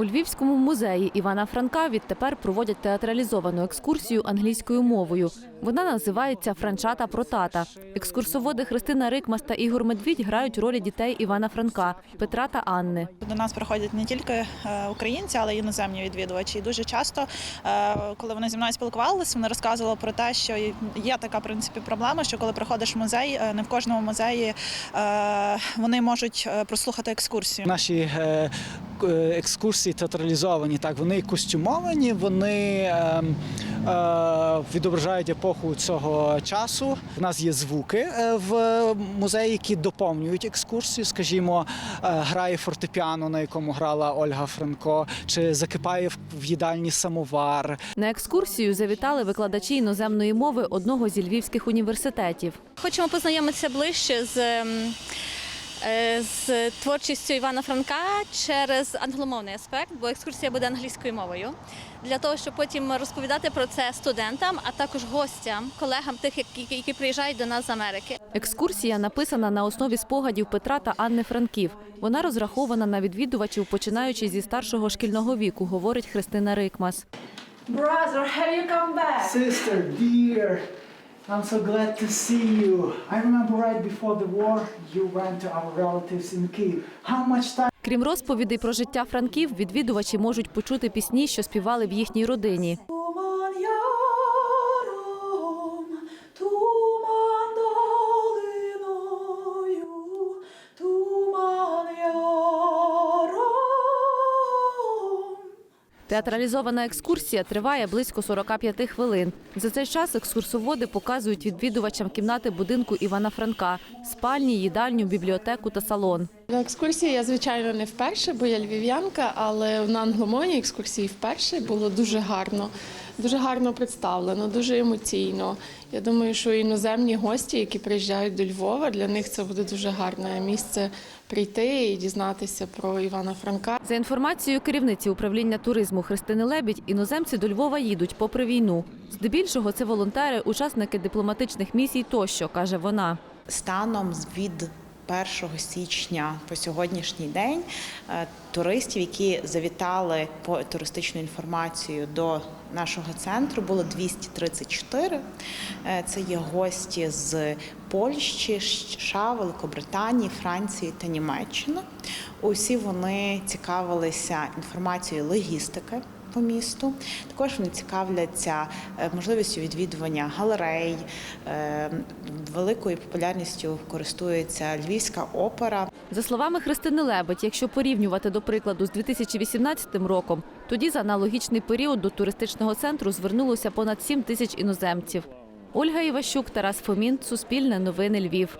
У Львівському музеї Івана Франка відтепер проводять театралізовану екскурсію англійською мовою. Вона називається Франчата про тата. Екскурсоводи Христина Рикмас та Ігор Медвідь грають ролі дітей Івана Франка, Петра та Анни. До нас приходять не тільки е, українці, але й іноземні відвідувачі. І дуже часто, е, коли вони зі мною спілкувалися, вони розказували про те, що є така в принципі проблема, що коли приходиш в музей, е, не в кожному музеї вони можуть прослухати екскурсію. Наші екскурсії театралізовані, так вони костюмовані, вони е, е, відображають епоху цього часу. У нас є звуки е, в музеї, які доповнюють екскурсію. Скажімо, е, грає фортепіано, на якому грала Ольга Франко, чи закипає в- їдальні самовар. На екскурсію завітали викладачі іноземної мови одного зі львівських університетів. Хочемо познайомитися ближче з, ем, е, з творчістю Івана Франка через англомовний аспект, бо екскурсія буде англійською мовою. Для того, щоб потім розповідати про це студентам, а також гостям, колегам тих, які, які приїжджають до нас з Америки. Екскурсія написана на основі спогадів Петра та Анни Франків. Вона розрахована на відвідувачів, починаючи зі старшого шкільного віку, говорить Христина Рикмас. Brother, have you come back? Sister, dear, I'm so glad to see you. I remember right before the war, you went to our relatives in Kyiv. How much time? Крім розповідей про життя франків, відвідувачі можуть почути пісні, що співали в їхній родині. Театралізована екскурсія триває близько 45 хвилин. За цей час екскурсоводи показують відвідувачам кімнати будинку Івана Франка, спальні, їдальню, бібліотеку та салон. На екскурсії я, звичайно, не вперше, бо я львів'янка, але на англомовній екскурсії вперше було дуже гарно, дуже гарно представлено, дуже емоційно. Я думаю, що іноземні гості, які приїжджають до Львова, для них це буде дуже гарне місце прийти і дізнатися про Івана Франка. За інформацією керівниці управління туризму Христини Лебідь, іноземці до Львова їдуть попри війну. Здебільшого це волонтери, учасники дипломатичних місій тощо, каже вона. станом від 1 січня по сьогоднішній день е, туристів, які завітали по туристичну інформацію до нашого центру, було 234. Е, Це є гості з Польщі, США, Великобританії, Франції та Німеччини. Усі вони цікавилися інформацією логістики по місту. Також вони цікавляться е, можливістю відвідування галерей. е, Великою популярністю користується Львівська опера. За словами Христини Лебедь, якщо порівнювати до прикладу з 2018 роком, тоді за аналогічний період до туристичного центру звернулося понад 7 тисяч іноземців. Ольга Іващук, Тарас Фомін, Суспільне новини Львів.